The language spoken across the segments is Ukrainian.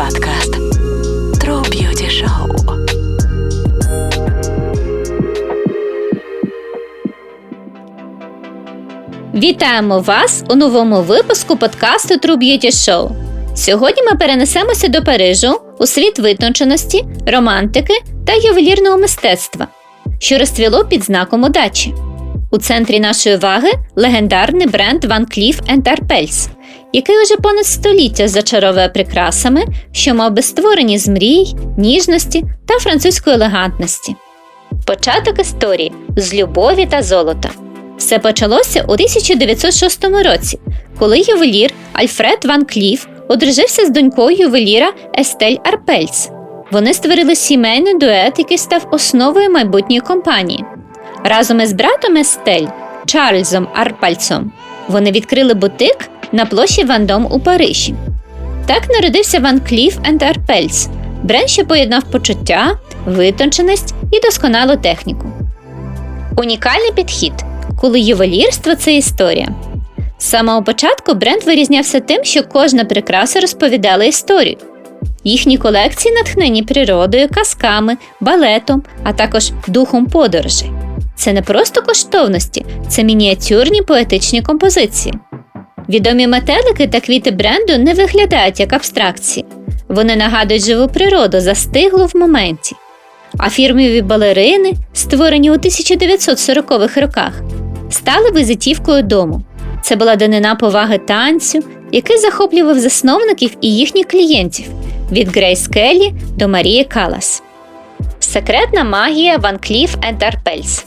Подкаст True Beauty Show. Вітаємо вас у новому випуску подкасту True Beauty Show. Сьогодні ми перенесемося до Парижу у світ витонченості, романтики та ювелірного мистецтва, що розцвіло під знаком удачі. У центрі нашої уваги легендарний бренд Van Cleef Arpels, який уже понад століття зачаровує прикрасами, що мав би створені з мрій, ніжності та французької елегантності. Початок історії з любові та золота. Все почалося у 1906 році, коли ювелір Альфред Ван Кліф одружився з донькою ювеліра Естель Арпельс. Вони створили сімейний дует, який став основою майбутньої компанії. Разом із братом Естель Чарльзом Арпальцом вони відкрили бутик на площі Вандом у Парижі. Так народився Ван Кліф енд Арпельс, бренд, що поєднав почуття, витонченість і досконалу техніку. Унікальний підхід, коли ювелірство це історія. З самого початку бренд вирізнявся тим, що кожна прикраса розповідала історію. Їхні колекції натхнені природою, казками, балетом, а також духом подорожей. Це не просто коштовності, це мініатюрні поетичні композиції. Відомі метелики та квіти бренду не виглядають як абстракції. Вони нагадують живу природу, застиглу в моменті. А фірмові балерини, створені у 1940-х роках, стали визитівкою дому. Це була данина поваги танцю, який захоплював засновників і їхніх клієнтів від Грейс Келлі до Марії Калас. Секретна магія Ван Кліф Арпельс.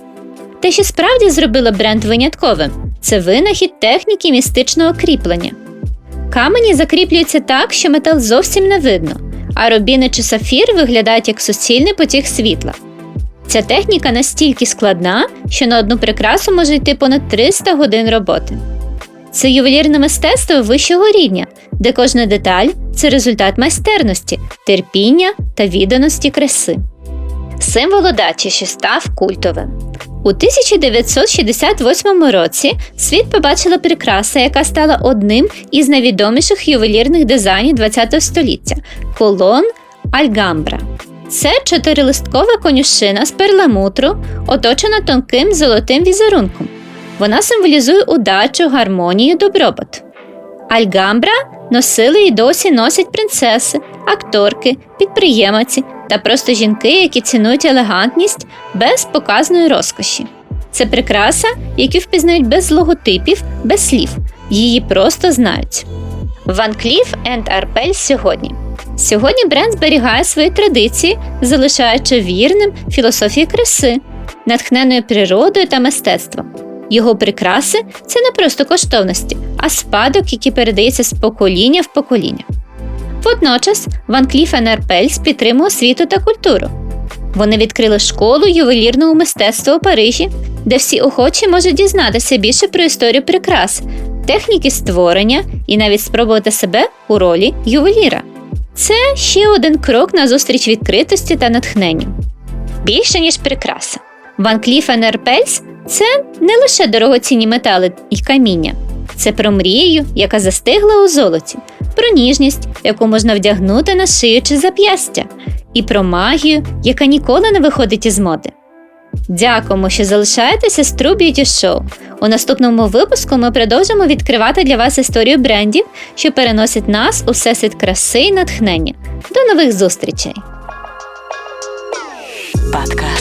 Те, що справді зробило бренд винятковим, це винахід техніки містичного кріплення. Камені закріплюються так, що метал зовсім не видно, а рубіни чи сафір виглядають як суцільний потік світла. Ця техніка настільки складна, що на одну прикрасу може йти понад 300 годин роботи. Це ювелірне мистецтво вищого рівня, де кожна деталь це результат майстерності, терпіння та відданості краси. Символ удачі, що став культовим. У 1968 році світ побачила прикраса, яка стала одним із найвідоміших ювелірних дизайнів ХХ століття колон Альгамбра. Це чотирилисткова конюшина з перламутру, оточена тонким золотим візерунком. Вона символізує удачу, гармонію, добробут. Альгамбра носили і досі носять принцеси, акторки, підприємці та просто жінки, які цінують елегантність без показної розкоші. Це прикраса, яку впізнають без логотипів, без слів. Її просто знають. Кліф енд Арпель сьогодні. Сьогодні бренд зберігає свої традиції, залишаючи вірним філософії краси, натхненою природою та мистецтвом. Його прикраси це не просто коштовності, а спадок, який передається з покоління в покоління. Водночас Ван Кліф Арпельс підтримує освіту та культуру. Вони відкрили школу ювелірного мистецтва у Парижі, де всі охочі можуть дізнатися більше про історію прикрас, техніки створення і навіть спробувати себе у ролі ювеліра. Це ще один крок на зустріч відкритості та натхненню. Більше, ніж прикраса. Ван Кліф Арпельс – це не лише дорогоцінні метали і каміння, це про мрію, яка застигла у золоті, про ніжність, яку можна вдягнути на шию чи зап'ястя, і про магію, яка ніколи не виходить із моди. Дякуємо, що залишаєтеся з True Beauty Show. У наступному випуску ми продовжимо відкривати для вас історію брендів, що переносять нас у всесвіт краси і натхнення. До нових зустрічей! Подкаст